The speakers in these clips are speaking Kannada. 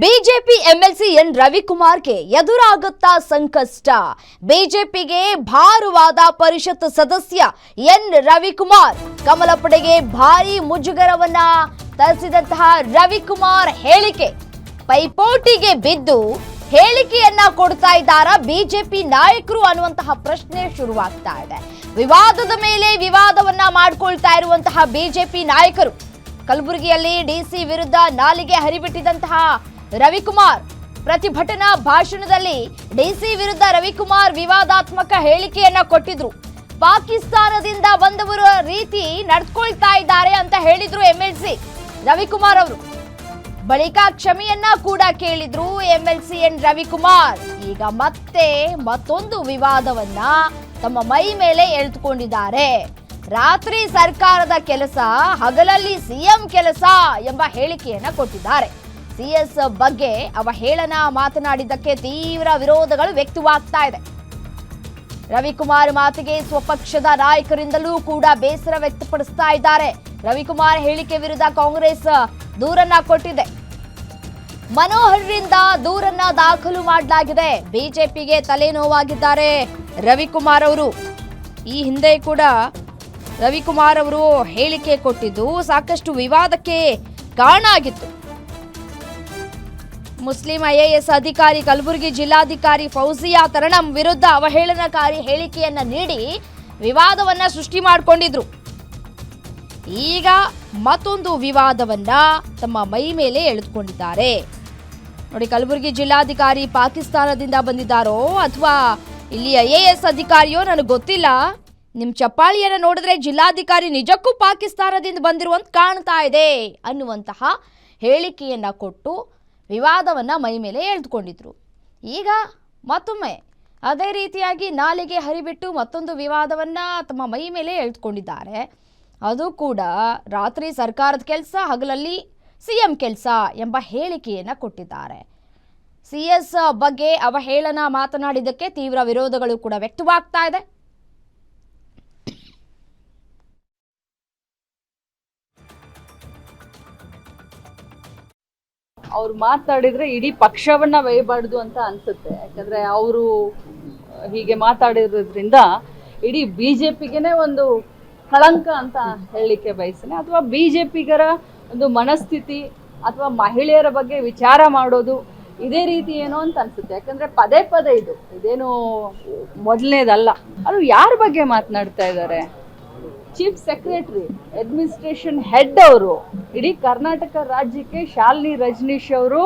ಬಿಜೆಪಿ ಎಂಎಲ್ಸಿ ಎನ್ ರವಿಕುಮಾರ್ಗೆ ಎದುರಾಗುತ್ತಾ ಸಂಕಷ್ಟ. ಬಿಜೆಪಿಗೆ ಭಾರವಾದ ಪರಿಷತ್ ಸದಸ್ಯ ಎನ್ ರವಿಕುಮಾರ್. ಕಮಲಪಡೆಗೆ ಭಾರಿ ಮುಜುಗರವನ್ನ ತರಿಸಿದಂತಹ ರವಿಕುಮಾರ್ ಹೇಳಿಕೆ. ಪೈಪೋಟಿಗೆ ಬಿದ್ದು ಹೇಳಿಕೆಯನ್ನ ಕೊಡ್ತಾ ಇದ್ದಾರ ಬಿಜೆಪಿ ನಾಯಕರು ಅನ್ನುವಂತಹ ಪ್ರಶ್ನೆ ಶುರುವಾಗ್ತಾ ಇದೆ. ವಿವಾದದ ಮೇಲೆ ವಿವಾದವನ್ನ ಮಾಡ್ಕೊಳ್ತಾ ಇರುವಂತಹ ಬಿಜೆಪಿ ನಾಯಕರು. ಕಲಬುರಗಿಯಲ್ಲಿ ಡಿಸಿ ವಿರುದ್ಧ ನಾಲಿಗೆ ಹರಿಬಿಟ್ಟಿದಂತಹ ರವಿಕುಮಾರ್. ಪ್ರತಿಭಟನಾ ಭಾಷಣದಲ್ಲಿ ಡಿಸಿ ವಿರುದ್ಧ ರವಿಕುಮಾರ್ ವಿವಾದಾತ್ಮಕ ಹೇಳಿಕೆಯನ್ನ ಕೊಟ್ಟಿದ್ರು. ಪಾಕಿಸ್ತಾನದಿಂದ ಬಂದವರ ರೀತಿ ನಡ್ಕೊಳ್ತಾ ಇದ್ದಾರೆ ಅಂತ ಹೇಳಿದ್ರು ಎಂಎಲ್ಸಿ, ರವಿಕುಮಾರ್ ಅವರು. ಬಳಿಕ ಕ್ಷಮೆಯನ್ನ ಕೂಡ ಕೇಳಿದ್ರು ಎಂಎಲ್ಸಿ ಎನ್ ರವಿಕುಮಾರ್. ಈಗ ಮತ್ತೆ ಮತ್ತೊಂದು ವಿವಾದವನ್ನ ತಮ್ಮ ಮೈ ಮೇಲೆ ಎಳೆದುಕೊಂಡಿದ್ದಾರೆ. ರಾತ್ರಿ ಸರ್ಕಾರದ ಕೆಲಸ, ಹಗಲಲ್ಲಿ ಸಿಎಂ ಕೆಲಸ ಎಂಬ ಹೇಳಿಕೆಯನ್ನ ಕೊಟ್ಟಿದ್ದಾರೆ. ಸಿಎಸ್ ಬಗ್ಗೆ ಅವಹೇಳನ ಮಾತನಾಡಿದ್ದಕ್ಕೆ ತೀವ್ರ ವಿರೋಧಗಳು ವ್ಯಕ್ತವಾಗ್ತಾ ಇದೆ. ರವಿಕುಮಾರ್ ಮಾತಿಗೆ ಸ್ವಪಕ್ಷದ ನಾಯಕರಿಂದಲೂ ಕೂಡ ಬೇಸರ ವ್ಯಕ್ತಪಡಿಸ್ತಾ ಇದ್ದಾರೆ. ರವಿಕುಮಾರ್ ಹೇಳಿಕೆ ವಿರುದ್ಧ ಕಾಂಗ್ರೆಸ್ ದೂರನ್ನ ಕೊಟ್ಟಿದೆ. ಮನೋಹರ್ರಿಂದ ದೂರನ್ನ ದಾಖಲು ಮಾಡಲಾಗಿದೆ. ಬಿಜೆಪಿಗೆ ತಲೆನೋವಾಗಿದ್ದಾರೆ ರವಿಕುಮಾರ್ ಅವರು. ಈ ಹಿಂದೆ ಕೂಡ ರವಿಕುಮಾರ್ ಅವರು ಹೇಳಿಕೆ ಕೊಟ್ಟಿದ್ದು ಸಾಕಷ್ಟು ವಿವಾದಕ್ಕೆ ಕಾರಣ ಆಗಿತ್ತು. ಮುಸ್ಲಿಂ ಐಎಎಸ್ ಅಧಿಕಾರಿ ಕಲಬುರಗಿ ಜಿಲ್ಲಾಧಿಕಾರಿ ಫೌಜಿಯಾ ತರಣಂ ವಿರುದ್ಧ ಅವಹೇಳನಕಾರಿ ಹೇಳಿಕೆಯನ್ನ ನೀಡಿ ವಿವಾದವನ್ನ ಸೃಷ್ಟಿ ಮಾಡಿಕೊಂಡಿದ್ರು. ಈಗ ಮತ್ತೊಂದು ವಿವಾದವನ್ನ ತಮ್ಮ ಮೈ ಮೇಲೆ ಎಳೆದುಕೊಂಡಿದ್ದಾರೆ. ನೋಡಿ, ಕಲಬುರಗಿ ಜಿಲ್ಲಾಧಿಕಾರಿ ಪಾಕಿಸ್ತಾನದಿಂದ ಬಂದಿದ್ದಾರೋ ಅಥವಾ ಇಲ್ಲಿ ಐಎಎಸ್ ಅಧಿಕಾರಿಯೋ ನನಗೆ ಗೊತ್ತಿಲ್ಲ. ನಿಮ್ಮ ಚಪ್ಪಾಳಿಯನ್ನ ನೋಡಿದ್ರೆ ಜಿಲ್ಲಾಧಿಕಾರಿ ನಿಜಕ್ಕೂ ಪಾಕಿಸ್ತಾನದಿಂದ ಬಂದಿರುವಂತ ಕಾಣ್ತಾ ಇದೆ ಅನ್ನುವಂತಹ ಹೇಳಿಕೆಯನ್ನ ಕೊಟ್ಟು ವಿವಾದವನ್ನ ಮೈ ಮೇಲೆ ಎಳೆದುಕೊಂಡಿದ್ರು. ಈಗ ಮತ್ತೊಮ್ಮೆ ಅದೇ ರೀತಿಯಾಗಿ ನಾಲಿಗೆ ಹರಿಬಿಟ್ಟು ಮತ್ತೊಂದು ವಿವಾದವನ್ನ ತಮ್ಮ ಮೈ ಮೇಲೆ ಎಳೆದುಕೊಂಡಿದ್ದಾರೆ. ಅದು ಕೂಡ ರಾತ್ರಿ ಸರ್ಕಾರದ ಕೆಲಸ, ಹಗಲಲ್ಲಿ ಸಿಎಂ ಕೆಲಸ ಎಂಬ ಹೇಳಿಕೆಯನ್ನು ಕೊಟ್ಟಿದ್ದಾರೆ. ಸಿ ಎಸ್ ಬಗ್ಗೆ ಅವಹೇಳನ ಮಾತನಾಡಿದ್ದಕ್ಕೆ ತೀವ್ರ ವಿರೋಧಗಳು ಕೂಡ ವ್ಯಕ್ತವಾಗ್ತಾ ಇದೆ. ಅವ್ರು ಮಾತಾಡಿದ್ರೆ ಇಡೀ ಪಕ್ಷವನ್ನ ಒಯ್ಯಬಾರ್ದು ಅಂತ ಅನ್ಸುತ್ತೆ. ಯಾಕಂದ್ರೆ ಅವರು ಹೀಗೆ ಮಾತಾಡಿರೋದ್ರಿಂದ ಇಡೀ ಬಿಜೆಪಿಗೆನೆ ಒಂದು ಕಳಂಕ ಅಂತ ಹೇಳಲಿಕ್ಕೆ ಬಯಸ್ತೇನೆ. ಅಥವಾ ಬಿಜೆಪಿಗರ ಒಂದು ಮನಸ್ಥಿತಿ ಅಥವಾ ಮಹಿಳೆಯರ ಬಗ್ಗೆ ವಿಚಾರ ಮಾಡೋದು ಇದೇ ರೀತಿ ಏನೋ ಅಂತ ಅನ್ಸುತ್ತೆ. ಯಾಕಂದ್ರೆ ಪದೇ ಪದೇ ಇದು. ಇದೇನು ಮೊದಲನೇದಲ್ಲ. ಅದು ಯಾರ ಬಗ್ಗೆ ಮಾತನಾಡ್ತಾ ಇದ್ದಾರೆ? ಚೀಫ್ ಸೆಕ್ರೆಟರಿ ಅಡ್ಮಿನಿಸ್ಟ್ರೇಷನ್ ಹೆಡ್ ಅವರು, ಇಡೀ ಕರ್ನಾಟಕ ರಾಜ್ಯಕ್ಕೆ ಶಾಲಿನಿ ರಜನೀಶ್ ಅವರು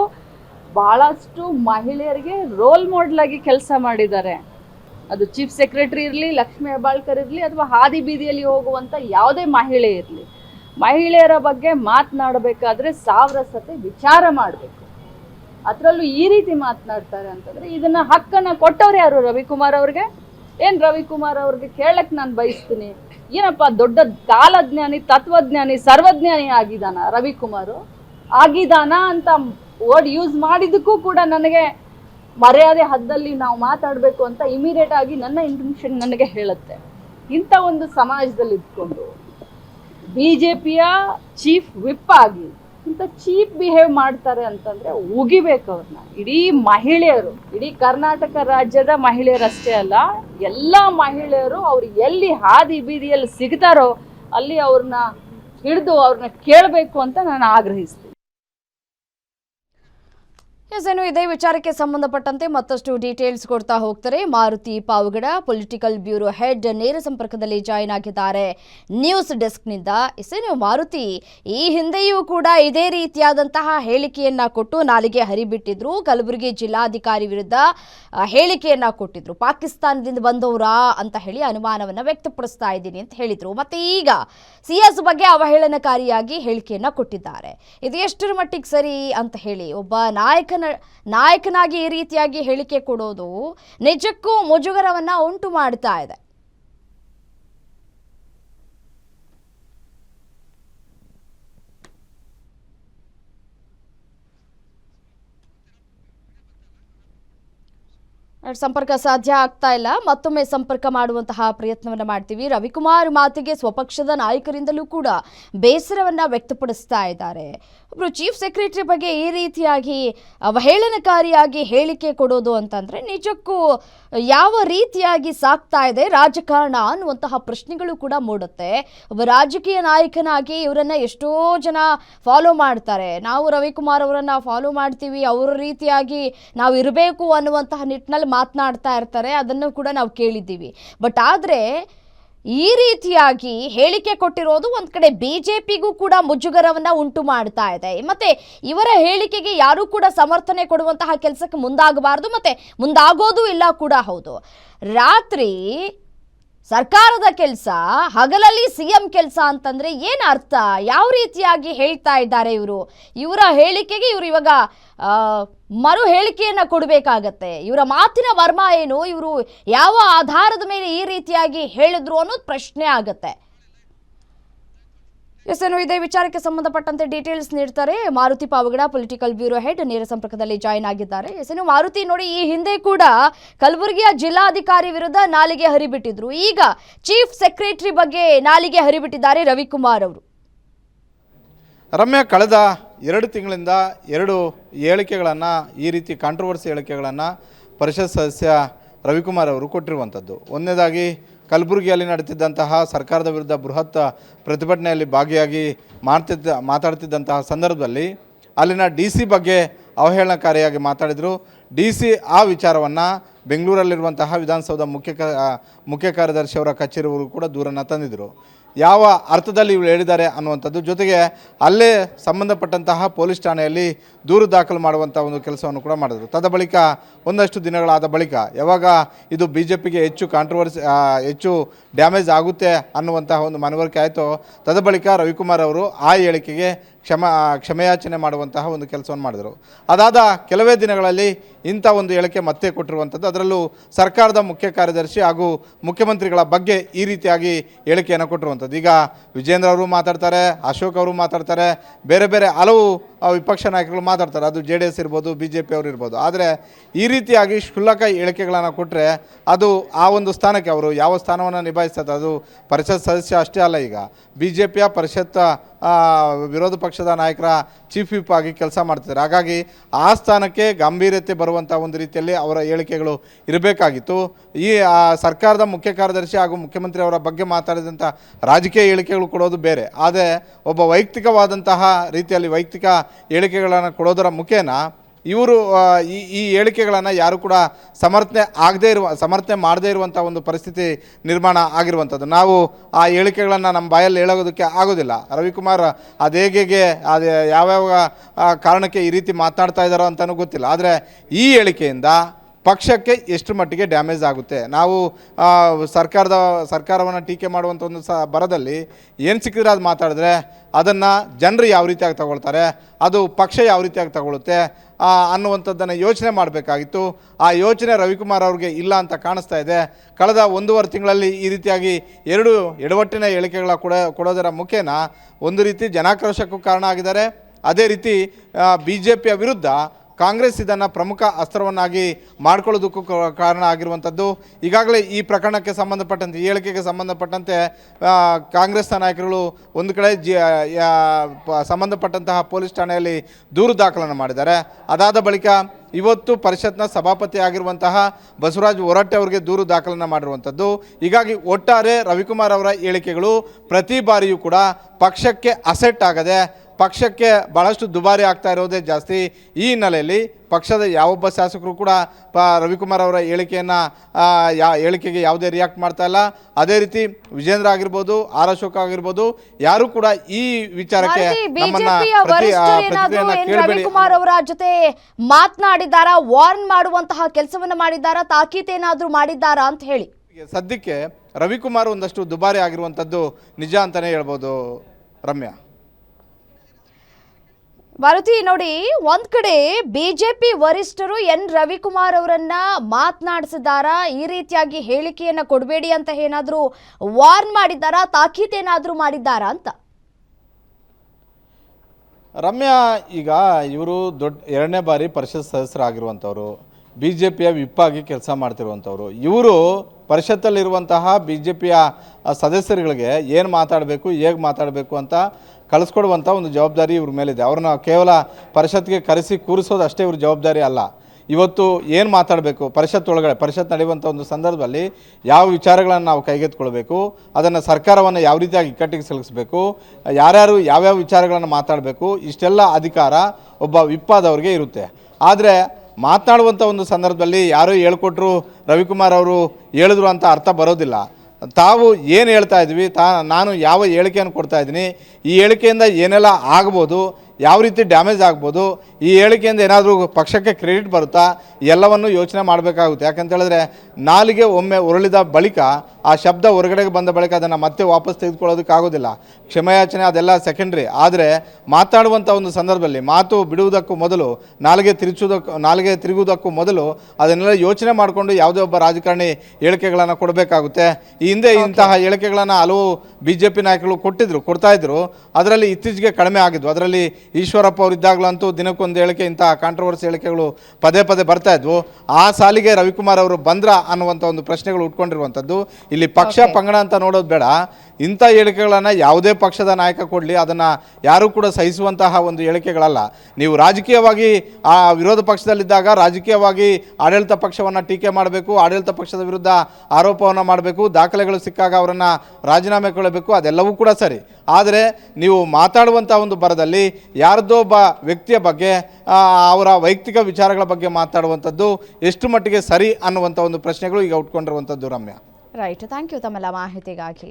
ಭಾಳಷ್ಟು ಮಹಿಳೆಯರಿಗೆ ರೋಲ್ ಮಾಡೆಲ್ ಆಗಿ ಕೆಲಸ ಮಾಡಿದ್ದಾರೆ. ಅದು ಚೀಫ್ ಸೆಕ್ರೆಟರಿ ಇರಲಿ, ಲಕ್ಷ್ಮೀ ಹೆಬ್ಬಾಳ್ಕರ್ ಇರಲಿ, ಅಥವಾ ಹಾದಿ ಬೀದಿಯಲ್ಲಿ ಹೋಗುವಂಥ ಯಾವುದೇ ಮಹಿಳೆ ಇರಲಿ, ಮಹಿಳೆಯರ ಬಗ್ಗೆ ಮಾತನಾಡಬೇಕಾದ್ರೆ ಸಾವಿರ ಸತಿ ವಿಚಾರ ಮಾಡಬೇಕು. ಅದರಲ್ಲೂ ಈ ರೀತಿ ಮಾತನಾಡ್ತಾರೆ ಅಂತಂದರೆ ಇದನ್ನು ಹಕ್ಕನ್ನು ಕೊಟ್ಟವ್ರು ಯಾರು? ರವಿಕುಮಾರ್ ಅವ್ರಿಗೆ? ಏನು ರವಿಕುಮಾರ್ ಅವ್ರಿಗೆ ಕೇಳಕ್ಕೆ ನಾನು ಬಯಸ್ತೀನಿ? ಏನಪ್ಪ, ದೊಡ್ಡ ಕಾಲಜ್ಞಾನಿ, ತತ್ವಜ್ಞಾನಿ, ಸರ್ವಜ್ಞಾನಿ ಆಗಿದಾನ ರವಿಕುಮಾರು? ಆಗಿದಾನ ಅಂತ ವರ್ಡ್ ಯೂಸ್ ಮಾಡಿದ್ದಕ್ಕೂ ಕೂಡ ನನಗೆ ಮರ್ಯಾದೆ ಹದ್ದಲ್ಲಿ ನಾವು ಮಾತಾಡಬೇಕು ಅಂತ ಇಮಿಡಿಯೇಟ್ ಆಗಿ ನನ್ನ ಇಂಟೆನ್ಷನ್ ನನಗೆ ಹೇಳುತ್ತೆ. ಇಂಥ ಒಂದು ಸಮಾಜದಲ್ಲಿ ಇದ್ಕೊಂಡು ಬಿ ಜೆ ಪಿಯ ಚೀಫ್ ವಿಪ್ ಆಗಿ ಇಂಥ ಚೀಪ್ ಬಿಹೇವ್ ಮಾಡ್ತಾರೆ ಅಂತಂದ್ರೆ ಉಗಿಬೇಕು ಅವ್ರನ್ನ ಇಡೀ ಮಹಿಳೆಯರು, ಇಡೀ ಕರ್ನಾಟಕ ರಾಜ್ಯದ ಮಹಿಳೆಯರಷ್ಟೇ ಅಲ್ಲ, ಎಲ್ಲ ಮಹಿಳೆಯರು ಅವ್ರು ಎಲ್ಲಿ ಹಾದಿ ಬೀದಿಯಲ್ಲಿ ಸಿಗ್ತಾರೋ ಅಲ್ಲಿ ಅವ್ರನ್ನ ಹಿಡಿದು ಅವ್ರನ್ನ ಕೇಳಬೇಕು ಅಂತ ನಾನು ಆಗ್ರಹಿಸ್ತೀನಿ. ಎಸ್ ಏನು ಇದೇ ವಿಚಾರಕ್ಕೆ ಸಂಬಂಧಪಟ್ಟಂತೆ ಮತ್ತಷ್ಟು ಡೀಟೇಲ್ಸ್ ಕೊಡ್ತಾ ಹೋಗ್ತಾರೆ. Maruti Pavagada political bureau head ನೇರ ಸಂಪರ್ಕದಲ್ಲಿ ಜಾಯಿನ್ ಆಗಿದ್ದಾರೆ. ನ್ಯೂಸ್ ಡೆಸ್ಕ್ನಿಂದ ನಿಂದ ಏನು ಮಾರುತಿ. ಈ ಹಿಂದೆಯೂ ಕೂಡ ಇದೇ ರೀತಿಯಾದಂತಹ ಹೇಳಿಕೆಯನ್ನ ಕೊಟ್ಟು ನಾಲಿಗೆ ಹರಿಬಿಟ್ಟಿದ್ರು. ಕಲಬುರಗಿ ಜಿಲ್ಲಾಧಿಕಾರಿ ವಿರುದ್ಧ ಹೇಳಿಕೆಯನ್ನ ಕೊಟ್ಟಿದ್ರು. ಪಾಕಿಸ್ತಾನದಿಂದ ಬಂದವರಾ ಅಂತ ಹೇಳಿ ಅನುಮಾನವನ್ನ ವ್ಯಕ್ತಪಡಿಸ್ತಾ ಇದ್ದೀನಿ ಅಂತ ಹೇಳಿದ್ರು. ಮತ್ತೆ ಈಗ ಸಿ ಎಸ್ ಬಗ್ಗೆ ಅವಹೇಳನಕಾರಿಯಾಗಿ ಹೇಳಿಕೆಯನ್ನ ಕೊಟ್ಟಿದ್ದಾರೆ. ಇದು ಎಷ್ಟರ ಮಟ್ಟಿಗೆ ಸರಿ ಅಂತ ಹೇಳಿ ಒಬ್ಬ ನಾಯಕನ ನಾಯಕನಾಗಿ ಈ ರೀತಿಯಾಗಿ ಹೇಳಿಕೆ ಕೊಡೋದು ನಿಜಕ್ಕೂ ಮುಜುಗರವನ್ನ ಉಂಟು ಮಾಡ್ತಾ ಇದೆ. ಸಂಪರ್ಕ ಸಾಧ್ಯ ಆಗ್ತಾ ಇಲ್ಲ. ಮತ್ತೊಮ್ಮೆ ಸಂಪರ್ಕ ಮಾಡುವಂತಹ ಪ್ರಯತ್ನವನ್ನ ಮಾಡ್ತೀವಿ. ರವಿಕುಮಾರ್ ಮಾತಿಗೆ ಸ್ವಪಕ್ಷದ ನಾಯಕರಿಂದಲೂ ಕೂಡ ಬೇಸರವನ್ನ ವ್ಯಕ್ತಪಡಿಸ್ತಾ ಇದ್ದಾರೆ. ಒಬ್ರು ಚೀಫ್ ಸೆಕ್ರೆಟರಿ ಬಗ್ಗೆ ಈ ರೀತಿಯಾಗಿ ಅವಹೇಳನಕಾರಿಯಾಗಿ ಹೇಳಿಕೆ ಕೊಡೋದು ಅಂತಂದ್ರೆ ನಿಜಕ್ಕೂ ಯಾವ ರೀತಿಯಾಗಿ ಸಾಕ್ತಾ ಇದೆ ರಾಜಕಾರಣ ಅನ್ನುವಂತಹ ಪ್ರಶ್ನೆಗಳು ಕೂಡ ಮೂಡುತ್ತೆ. ಒಬ್ಬ ರಾಜಕೀಯ ನಾಯಕನಾಗಿ ಇವರನ್ನ ಎಷ್ಟೋ ಜನ ಫಾಲೋ ಮಾಡ್ತಾರೆ. ನಾವು ರವಿಕುಮಾರ್ ಅವರನ್ನ ಫಾಲೋ ಮಾಡ್ತೀವಿ. ಅವರ ರೀತಿಯಾಗಿ ನಾವು ಇರಬೇಕು ಅನ್ನುವಂತಹ ನಿಟ್ಟಿನಲ್ಲಿ ಮಾತನಾಡ್ತಾ ಇರ್ತಾರೆ, ಅದನ್ನು ಕೂಡ ನಾವು ಕೇಳಿದ್ದೀವಿ. ಬಟ್ ಆದರೆ ಈ ರೀತಿಯಾಗಿ ಹೇಳಿಕೆ ಕೊಟ್ಟಿರೋದು ಒಂದು ಕಡೆ ಬಿಜೆಪಿಗೂ ಕೂಡ ಮುಜುಗರವನ್ನ ಉಂಟು ಮಾಡ್ತಾ ಇದೆ. ಮತ್ತೆ ಇವರ ಹೇಳಿಕೆಗೆ ಯಾರೂ ಕೂಡ ಸಮರ್ಥನೆ ಕೊಡುವಂತಹ ಕೆಲಸಕ್ಕೆ ಮುಂದಾಗಬಾರ್ದು, ಮತ್ತೆ ಮುಂದಾಗೋದು ಇಲ್ಲ ಕೂಡ ಹೌದು. ರಾತ್ರಿ ಸರ್ಕಾರದ ಕೆಲಸ, ಹಗಲಲ್ಲಿ ಸಿ ಎಂ ಕೆಲಸ ಅಂತಂದ್ರೆ ಏನು ಅರ್ಥ? ಯಾವ ರೀತಿಯಾಗಿ ಹೇಳ್ತಾ ಇದ್ದಾರೆ ಇವರು? ಇವರ ಹೇಳಿಕೆಗೆ ಇವರು ಇವಾಗ ಮರು ಹೇಳಿಕೆಯನ್ನ ಕೊಡಬೇಕಾಗತ್ತೆ. ಇವರ ಮಾತಿನ ವರ್ಮ ಏನು? ಇವರು ಯಾವ ಆಧಾರದ ಮೇಲೆ ಈ ರೀತಿಯಾಗಿ ಹೇಳಿದ್ರು ಅನ್ನೋದು ಪ್ರಶ್ನೆ ಆಗತ್ತೆ. ಎಸ್ ಏನು ಇದೇ. ವಿಚಾರಕ್ಕೆ ಸಂಬಂಧಪಟ್ಟಂತೆ ಡೀಟೇಲ್ಸ್ ನೀಡ್ತಾರೆ. Maruti Pavagada political bureau head ನೇರ ಸಂಪರ್ಕದಲ್ಲಿ ಜಾಯಿನ್ ಆಗಿದ್ದಾರೆ. ಎಸ್ ಏನು ಮಾರುತಿ ನೋಡಿ, ಈ ಹಿಂದೆ ಕೂಡ ಕಲಬುರಗಿಯ ಜಿಲ್ಲಾಧಿಕಾರಿ ವಿರುದ್ಧ ನಾಲಿಗೆ ಹರಿಬಿಟ್ಟಿದ್ರು. ಈಗ ಚೀಫ್ ಸೆಕ್ರೆಟರಿ ಬಗ್ಗೆ ನಾಲಿಗೆ ಹರಿಬಿಟ್ಟಿದ್ದಾರೆ ರವಿಕುಮಾರ್ ಅವರು. ರಮ್ಯಾ, ಕಳೆದ ಎರಡು ತಿಂಗಳಿಂದ ಎರಡು ಹೇಳಿಕೆಗಳನ್ನು, ಈ ರೀತಿ ಕಾಂಟ್ರವರ್ಸಿ ಹೇಳಿಕೆಗಳನ್ನು ಪರಿಷತ್ ಸದಸ್ಯ ರವಿಕುಮಾರ್ ಅವರು ಕೊಟ್ಟಿರುವಂಥದ್ದು. ಒಂದನೇದಾಗಿ ಕಲಬುರಗಿಯಲ್ಲಿ ನಡೆತಿದ್ದಂತಹ ಸರ್ಕಾರದ ವಿರುದ್ಧ ಬೃಹತ್ ಪ್ರತಿಭಟನೆಯಲ್ಲಿ ಭಾಗಿಯಾಗಿ ಮಾಡ್ತಿದ್ದ ಮಾತಾಡ್ತಿದ್ದಂತಹ ಸಂದರ್ಭದಲ್ಲಿ ಅಲ್ಲಿನ ಡಿ ಸಿ ಬಗ್ಗೆ ಅವಹೇಳನಕಾರಿಯಾಗಿ ಮಾತಾಡಿದರು. ಡಿ ಸಿ ಆ ವಿಚಾರವನ್ನು ಬೆಂಗಳೂರಲ್ಲಿರುವಂತಹ ವಿಧಾನಸೌಧ ಮುಖ್ಯ ಮುಖ್ಯ ಕಾರ್ಯದರ್ಶಿಯವರ ಕಚೇರಿವರೆಗೂ ಕೂಡ ದೂರನ್ನು ತಂದಿದ್ದರು ಯಾವ ಅರ್ಥದಲ್ಲಿ ಇವರು ಹೇಳಿದ್ದಾರೆ ಅನ್ನುವಂಥದ್ದು. ಜೊತೆಗೆ ಅಲ್ಲೇ ಸಂಬಂಧಪಟ್ಟಂತಹ ಪೊಲೀಸ್ ಠಾಣೆಯಲ್ಲಿ ದೂರು ದಾಖಲು ಮಾಡುವಂಥ ಒಂದು ಕೆಲಸವನ್ನು ಕೂಡ ಮಾಡಿದರು. ತದ ಬಳಿಕ ಒಂದಷ್ಟು ದಿನಗಳಾದ ಬಳಿಕ ಯಾವಾಗ ಇದು ಬಿ ಜೆ ಪಿಗೆ ಹೆಚ್ಚು ಕಾಂಟ್ರವರ್ಸಿ ಹೆಚ್ಚು ಡ್ಯಾಮೇಜ್ ಆಗುತ್ತೆ ಅನ್ನುವಂತಹ ಒಂದು ಮನವರಿಕೆ ಆಯಿತು, ತದ ಬಳಿಕ ರವಿಕುಮಾರ್ ಅವರು ಆ ಹೇಳಿಕೆಗೆ ಕ್ಷಮ, ಕ್ಷಮೆಯಾಚನೆ ಮಾಡುವಂತಹ ಒಂದು ಕೆಲಸವನ್ನು ಮಾಡಿದರು. ಅದಾದ ಕೆಲವೇ ದಿನಗಳಲ್ಲಿ ಇಂಥ ಒಂದು ಹೇಳಿಕೆ ಮತ್ತೆ ಕೊಟ್ಟಿರುವಂಥದ್ದು. ಅದರಲ್ಲೂ ಸರ್ಕಾರದ ಮುಖ್ಯ ಕಾರ್ಯದರ್ಶಿ ಹಾಗೂ ಮುಖ್ಯಮಂತ್ರಿಗಳ ಬಗ್ಗೆ ಈ ರೀತಿಯಾಗಿ ಹೇಳಿಕೆಯನ್ನು ಕೊಟ್ಟಿರುವಂಥದ್ದು. ಈಗ ವಿಜೇಂದ್ರ ಅವರು ಮಾತಾಡ್ತಾರೆ ಅಶೋಕ್ ಅವರು ಮಾತಾಡ್ತಾರೆ ಬೇರೆ ಬೇರೆ ಹಲವು ಆ, ವಿಪಕ್ಷ ನಾಯಕರು ಮಾತಾಡ್ತಾರೆ. ಅದು ಜೆ ಡಿ ಎಸ್ ಇರ್ಬೋದು ಬಿ ಜೆ ಪಿ ಅವರು ಇರ್ಬೋದು. ಆದರೆ ಈ ರೀತಿಯಾಗಿ ಕ್ಷುಲ್ಲಕ ಹೇಳಿಕೆಗಳನ್ನು ಕೊಟ್ಟರೆ ಅದು ಆ ಒಂದು ಸ್ಥಾನಕ್ಕೆ ಅವರು ಯಾವ ಸ್ಥಾನವನ್ನು ನಿಭಾಯಿಸ್ತದೆ ಅದು ಪರಿಷತ್ ಸದಸ್ಯ ಅಷ್ಟೇ ಅಲ್ಲ ಈಗ. ಬಿ ಜೆ ಪಿಯ ಪರಿಷತ್ ವಿರೋಧ ಪಕ್ಷದ ನಾಯಕರ ಚೀಫ್ ವಿಪ್ ಆಗಿ ಕೆಲಸ ಮಾಡ್ತಿದ್ದಾರೆ. ಹಾಗಾಗಿ ಆ ಸ್ಥಾನಕ್ಕೆ ಗಂಭೀರತೆ ಬರುವಂಥ ಒಂದು ರೀತಿಯಲ್ಲಿ ಅವರ ಹೇಳಿಕೆಗಳು ಇರಬೇಕಾಗಿತ್ತು. ಈ ಸರ್ಕಾರದ ಮುಖ್ಯ ಕಾರ್ಯದರ್ಶಿ ಹಾಗೂ ಮುಖ್ಯಮಂತ್ರಿ ಅವರ ಬಗ್ಗೆ ಮಾತಾಡಿದಂಥ ರಾಜಕೀಯ ಹೇಳಿಕೆಗಳು ಕೊಡೋದು ಬೇರೆ. ಆದರೆ ಒಬ್ಬ ವೈಯಕ್ತಿಕವಾದಂತಹ ರೀತಿಯಲ್ಲಿ ವೈಯಕ್ತಿಕ ಹೇಳಿಕೆಗಳನ್ನು ಕೊಡೋದರ ಮುಖೇನ ಇವರು ಈ ಈ ಹೇಳಿಕೆಗಳನ್ನು ಯಾರು ಕೂಡ ಸಮರ್ಥನೆ ಆಗದೇ ಇರುವ, ಸಮರ್ಥನೆ ಮಾಡದೇ ಇರುವಂಥ ಒಂದು ಪರಿಸ್ಥಿತಿ ನಿರ್ಮಾಣ ಆಗಿರುವಂಥದ್ದು. ನಾವು ಆ ಹೇಳಿಕೆಗಳನ್ನು ನಮ್ಮ ಬಾಯಲ್ಲಿ ಹೇಳೋದಕ್ಕೆ ಆಗೋದಿಲ್ಲ. ರವಿಕುಮಾರ್ ಅದು ಹೇಗೆ ಅದು ಯಾವ್ಯಾವ ಕಾರಣಕ್ಕೆ ಈ ರೀತಿ ಮಾತನಾಡ್ತಾ ಇದ್ದಾರೋ ಅಂತಲೂ ಗೊತ್ತಿಲ್ಲ. ಆದರೆ ಈ ಹೇಳಿಕೆಯಿಂದ ಪಕ್ಷಕ್ಕೆ ಎಷ್ಟು ಮಟ್ಟಿಗೆ ಡ್ಯಾಮೇಜ್ ಆಗುತ್ತೆ? ನಾವು ಸರ್ಕಾರದ ಸರ್ಕಾರವನ್ನು ಟೀಕೆ ಮಾಡುವಂಥ ಒಂದು ಸ ಬರದಲ್ಲಿ ಏನು ಸಿಕ್ಕಿದ್ರೆ ಅದು ಮಾತಾಡಿದ್ರೆ ಅದನ್ನು ಜನರು ಯಾವ ರೀತಿಯಾಗಿ ತಗೊಳ್ತಾರೆ ಅದು ಪಕ್ಷ ಯಾವ ರೀತಿಯಾಗಿ ತಗೊಳುತ್ತೆ ಆ, ಅನ್ನುವಂಥದ್ದನ್ನು ಯೋಚನೆ ಮಾಡಬೇಕಾಗಿತ್ತು. ಆ ಯೋಚನೆ ರವಿಕುಮಾರ್ ಅವ್ರಿಗೆ ಇಲ್ಲ ಅಂತ ಕಾಣಿಸ್ತಾ ಇದೆ. ಕಳೆದ ಒಂದೂವರೆ ತಿಂಗಳಲ್ಲಿ ಈ ರೀತಿಯಾಗಿ ಎರಡು ಎಡವಟ್ಟಿನ ಹೇಳಿಕೆಗಳ ಕೊಡ ಕೊಡೋದರ ಮುಖೇನ ಒಂದು ರೀತಿ ಜನಾಕ್ರೋಶಕ್ಕೂ ಕಾರಣ ಆಗಿದ್ದಾರೆ. ಅದೇ ರೀತಿ ಬಿ ಜೆ ಪಿಯ ವಿರುದ್ಧ ಕಾಂಗ್ರೆಸ್ ಇದನ್ನು ಪ್ರಮುಖ ಅಸ್ತ್ರವನ್ನಾಗಿ ಮಾಡ್ಕೊಳ್ಳೋದಕ್ಕೂ ಕಾರಣ ಆಗಿರುವಂಥದ್ದು. ಈಗಾಗಲೇ ಈ ಪ್ರಕರಣಕ್ಕೆ ಸಂಬಂಧಪಟ್ಟಂತೆ ಹೇಳಿಕೆಗೆ ಸಂಬಂಧಪಟ್ಟಂತೆ ಕಾಂಗ್ರೆಸ್ ನಾಯಕರುಗಳು ಒಂದು ಕಡೆ ಜಿ ಸಂಬಂಧಪಟ್ಟಂತಹ ಪೊಲೀಸ್ ಠಾಣೆಯಲ್ಲಿ ದೂರು ದಾಖಲನ್ನು ಮಾಡಿದ್ದಾರೆ. ಅದಾದ ಬಳಿಕ ಇವತ್ತು ಪರಿಷತ್ನ ಸಭಾಪತಿ ಆಗಿರುವಂತಹ ಬಸವರಾಜ್ ಹೊರಟ್ಟೆ ಅವರಿಗೆ ದೂರು ದಾಖಲನ್ನು ಮಾಡಿರುವಂಥದ್ದು. ಹೀಗಾಗಿ ಒಟ್ಟಾರೆ ರವಿಕುಮಾರ್ ಅವರ ಹೇಳಿಕೆಗಳು ಪ್ರತಿ ಬಾರಿಯೂ ಕೂಡ ಪಕ್ಷಕ್ಕೆ ಅಸೆಟ್ ಆಗದೆ ಪಕ್ಷಕ್ಕೆ ಭಾಳಷ್ಟು ದುಬಾರಿ ಆಗ್ತಾ ಇರೋದೇ ಜಾಸ್ತಿ ಈ ಹಿನ್ನೆಲೆಯಲ್ಲಿ ಪಕ್ಷದ ಯಾವೊಬ್ಬ ಶಾಸಕರು ಕೂಡ ಪ ರವಿಕುಮಾರ್ ಅವರ ಹೇಳಿಕೆಯನ್ನು ಯಾ ಹೇಳಿಕೆಗೆ ಯಾವುದೇ ರಿಯಾಕ್ಟ್ ಮಾಡ್ತಾ ಇಲ್ಲ. ಅದೇ ರೀತಿ ವಿಜೇಂದ್ರ ಆಗಿರ್ಬೋದು ಆರ್ ಅಶೋಕ್ ಆಗಿರ್ಬೋದು ಯಾರು ಕೂಡ ಈ ವಿಚಾರಕ್ಕೆ ರವಿಕುಮಾರ್ ಅವರ ಜೊತೆ ಮಾತನಾಡಿದ್ದಾರಾ ವಾರ್ನ್ ಮಾಡುವಂತಹ ಕೆಲಸವನ್ನ ಮಾಡಿದ್ದಾರಾ ತಾಕೀತೇನಾದ್ರೂ ಮಾಡಿದ್ದಾರಾ ಅಂತ ಹೇಳಿ. ಸದ್ಯಕ್ಕೆ ರವಿಕುಮಾರ್ ಒಂದಷ್ಟು ದುಬಾರಿ ಆಗಿರುವಂಥದ್ದು ನಿಜ ಅಂತಲೇ ಹೇಳ್ಬೋದು ರಮ್ಯಾ. ಭಾರತಿ ನೋಡಿ, ಒಂದ್ ಕಡೆ ಬಿಜೆಪಿ ವರಿಷ್ಠರು ಎನ್. ರವಿಕುಮಾರ್ ಅವರನ್ನ ಮಾತನಾಡಿಸಿದಾರ ಈ ರೀತಿಯಾಗಿ ಹೇಳಿಕೆಯನ್ನ ಕೊಡಬೇಡಿ ಅಂತ ಏನಾದ್ರೂ ವಾರ್ನ್ ಮಾಡಿದ್ದಾರಾ? ತಾಕೀತೇನಾದ್ರೂ ಮಾಡಿದ್ದಾರಾ ಅಂತ? ರಮ್ಯಾ, ಈಗ ಇವರು ದೊಡ್ಡ ಎರಡನೇ ಬಾರಿ ಪರಿಷತ್ ಸದಸ್ಯರಾಗಿರುವಂಥವ್ರು. ಬಿ ಜೆ ಪಿಯ ವಿಪ್ಪಾಗಿ ಕೆಲಸ ಮಾಡ್ತಿರುವಂಥವ್ರು. ಇವರು ಪರಿಷತ್ತಲ್ಲಿರುವಂತಹ ಬಿ ಜೆ ಪಿಯ ಸದಸ್ಯರುಗಳಿಗೆ ಏನು ಮಾತಾಡಬೇಕು, ಹೇಗೆ ಮಾತಾಡಬೇಕು ಅಂತ ಕಳಿಸ್ಕೊಡುವಂಥ ಒಂದು ಜವಾಬ್ದಾರಿ ಇವ್ರ ಮೇಲಿದೆ. ಅವ್ರನ್ನ ಕೇವಲ ಪರಿಷತ್ಗೆ ಕರೆಸಿ ಕೂರಿಸೋದು ಅಷ್ಟೇ ಇವ್ರ ಜವಾಬ್ದಾರಿ ಅಲ್ಲ. ಇವತ್ತು ಏನು ಮಾತಾಡಬೇಕು, ಪರಿಷತ್ ಒಳಗಡೆ, ಪರಿಷತ್ ನಡೆಯುವಂಥ ಒಂದು ಸಂದರ್ಭದಲ್ಲಿ ಯಾವ ವಿಚಾರಗಳನ್ನು ನಾವು ಕೈಗೆತ್ತಿಕೊಳ್ಬೇಕು, ಅದನ್ನು ಸರ್ಕಾರವನ್ನು ಯಾವ ರೀತಿಯಾಗಿ ಇಕ್ಕಟ್ಟಿಗೆ ಸಿಲುಕಿಸಬೇಕು ಯಾರ್ಯಾರು ಯಾವ್ಯಾವ ವಿಚಾರಗಳನ್ನು ಮಾತಾಡಬೇಕು, ಇಷ್ಟೆಲ್ಲ ಅಧಿಕಾರ ಒಬ್ಬ ವಿಪ್ಪಾದವ್ರಿಗೆ ಇರುತ್ತೆ. ಆದರೆ ಮಾತನಾಡುವಂಥ ಒಂದು ಸಂದರ್ಭದಲ್ಲಿ ಯಾರೋ ಹೇಳ್ಕೊಟ್ರು ರವಿಕುಮಾರ್ ಅವರು ಹೇಳಿದ್ರು ಅಂತ ಅರ್ಥ ಬರೋದಿಲ್ಲ. ತಾವು ಏನು ಹೇಳ್ತಾ ಇದ್ವಿ, ತಾ, ನಾನು ಯಾವ ಹೇಳಿಕೆಯನ್ನು ಕೊಡ್ತಾ ಇದ್ದೀನಿ, ಈ ಹೇಳಿಕೆಯಿಂದ ಏನೆಲ್ಲ ಆಗ್ಬೋದು ಯಾವ ರೀತಿ ಡ್ಯಾಮೇಜ್ ಆಗ್ಬೋದು ಈ ಹೇಳಿಕೆಯಿಂದ ಏನಾದರೂ ಪಕ್ಷಕ್ಕೆ ಕ್ರೆಡಿಟ್ ಬರುತ್ತಾ ಎಲ್ಲವನ್ನು ಯೋಚನೆ ಮಾಡಬೇಕಾಗುತ್ತೆ. ಯಾಕಂತೇಳಿದ್ರೆ ನಾಲಿಗೆ ಒಮ್ಮೆ ಉರುಳಿದ ಬಳಿಕ ಆ ಶಬ್ದ ಹೊರಗಡೆಗೆ ಬಂದ ಬಳಿಕ ಅದನ್ನು ಮತ್ತೆ ವಾಪಸ್ ತೆಗೆದುಕೊಳ್ಳೋದಕ್ಕಾಗೋದಿಲ್ಲ ಕ್ಷಮೆಯಾಚನೆ ಅದೆಲ್ಲ ಸೆಕೆಂಡ್ರಿ ಆದರೆ ಮಾತಾಡುವಂಥ ಒಂದು ಸಂದರ್ಭದಲ್ಲಿ ಮಾತು ಬಿಡುವುದಕ್ಕೂ ಮೊದಲು ನಾಲಿಗೆ ತಿರುಚುವುದಕ್ಕೂ ನಾಲಿಗೆ ತಿರುಗುವುದಕ್ಕೂ ಮೊದಲು ಅದನ್ನೆಲ್ಲ ಯೋಚನೆ ಮಾಡಿಕೊಂಡು ಯಾವುದೇ ಒಬ್ಬ ರಾಜಕಾರಣಿ ಹೇಳಿಕೆಗಳನ್ನು ಕೊಡಬೇಕಾಗುತ್ತೆ. ಈ ಹಿಂದೆ ಇಂತಹ ಹೇಳಿಕೆಗಳನ್ನು ಹಲವು ಬಿ ಜೆ ಪಿ ನಾಯಕರು ಕೊಟ್ಟಿದ್ರು ಕೊಡ್ತಾ ಇದ್ರು. ಅದರಲ್ಲಿ ಇತ್ತೀಚೆಗೆ ಕಡಿಮೆ ಆಗಿದ್ದು ಅದರಲ್ಲಿ ಈಶ್ವರಪ್ಪ ಅವರು ಇದ್ದಾಗಲಂತೂ ದಿನಕ್ಕೊಂದು ಹೇಳಿಕೆ ಇಂಥ ಕಾಂಟ್ರವರ್ಸಿ ಹೇಳಿಕೆಗಳು ಪದೇ ಪದೇ ಬರ್ತಾ ಇದ್ವು. ಆ ಸಾಲಿಗೆ ರವಿಕುಮಾರ್ ಅವರು ಬಂದ್ರ ಅನ್ನುವಂಥ ಒಂದು ಪ್ರಶ್ನೆಗಳು ಉಟ್ಕೊಂಡಿರುವಂಥದ್ದು. ಇಲ್ಲಿ ಪಕ್ಷ ಪಂಗಡ ಅಂತ ನೋಡೋದು ಬೇಡ. ಇಂಥ ಹೇಳಿಕೆಗಳನ್ನು ಯಾವುದೇ ಪಕ್ಷದ ನಾಯಕ ಕೊಡಲಿ, ಅದನ್ನು ಯಾರೂ ಕೂಡ ಸಹಿಸುವಂತಹ ಒಂದು ಹೇಳಿಕೆಗಳಲ್ಲ. ನೀವು ರಾಜಕೀಯವಾಗಿ ಆ ವಿರೋಧ ಪಕ್ಷದಲ್ಲಿದ್ದಾಗ ರಾಜಕೀಯವಾಗಿ ಆಡಳಿತ ಪಕ್ಷವನ್ನು ಟೀಕೆ ಮಾಡಬೇಕು, ಆಡಳಿತ ಪಕ್ಷದ ವಿರುದ್ಧ ಆರೋಪವನ್ನು ಮಾಡಬೇಕು, ದಾಖಲೆಗಳು ಸಿಕ್ಕಾಗ ಅವರನ್ನು ರಾಜೀನಾಮೆ ಕೊಡಬೇಕು, ಅದೆಲ್ಲವೂ ಕೂಡ ಸರಿ. ಆದರೆ ನೀವು ಮಾತಾಡುವಂಥ ಒಂದು ಬರದಲ್ಲಿ ಯಾರದೋ ಒಬ್ಬ ವ್ಯಕ್ತಿಯ ಬಗ್ಗೆ ಅವರ ವೈಯಕ್ತಿಕ ವಿಚಾರಗಳ ಬಗ್ಗೆ ಮಾತಾಡುವಂಥದ್ದು ಎಷ್ಟು ಮಟ್ಟಿಗೆ ಸರಿ ಅನ್ನುವಂಥ ಒಂದು ಪ್ರಶ್ನೆಗಳು ಈಗ ಉಟ್ಕೊಂಡಿರುವಂಥದ್ದು ರಮ್ಯ. ರೈಟ್ ಥ್ಯಾಂಕ್ ಯು ತಮ್ಮೆಲ್ಲ ಮಾಹಿತಿಗಾಗಿ.